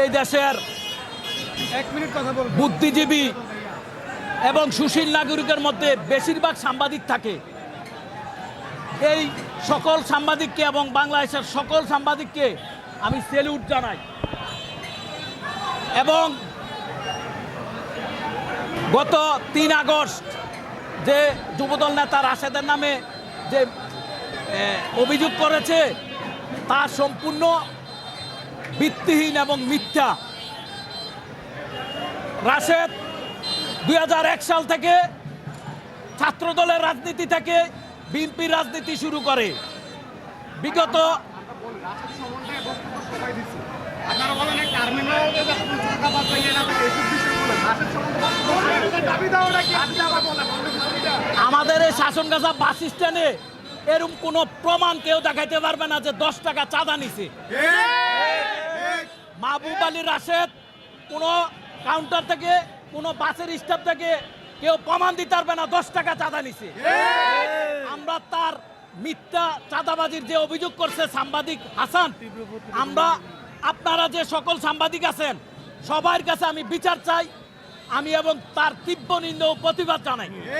এই দেশের বুদ্ধিজীবী এবং সুশীল নাগরিকের মধ্যে বেশিরভাগ সাংবাদিক থাকে। এই সকল সাংবাদিককে এবং বাংলাদেশের সকল সাংবাদিককে আমি সেলুট জানাই। এবং গত তিন আগস্ট যে যুবদল নেতা রাশেদের নামে যে অভিযোগ করেছে তা সম্পূর্ণ ভিত্তিহীন এবং মিথ্যা। রাশেদ দুই হাজার এক সাল থেকে ছাত্রদলের রাজনীতি থেকে বিএনপির রাজনীতি শুরু করে। বিগত এই। আমাদের এই শাসনগাছা বাস স্ট্যান্ডে এরকম কোনো প্রমাণ কেউ দেখাইতে পারবে না যে দশ টাকা চাঁদা নিছে। মাহবুব আলী রাশেদ কোনো কাউন্টার থেকে কোনো বাসের স্টাফ থেকে কেউ প্রমাণ দিতে পারবে না দশ টাকা চাঁদা নিছে। আমরা তার মিথ্যা চাঁদাবাজির যে অভিযোগ করছে সাংবাদিক হাসান আমরা আপনারা যে সকল সাংবাদিক আছেন সবার কাছে আমি বিচার চাই আমি এবং তার তীব্র নিন্দ ও প্রতিবাদ জানাই।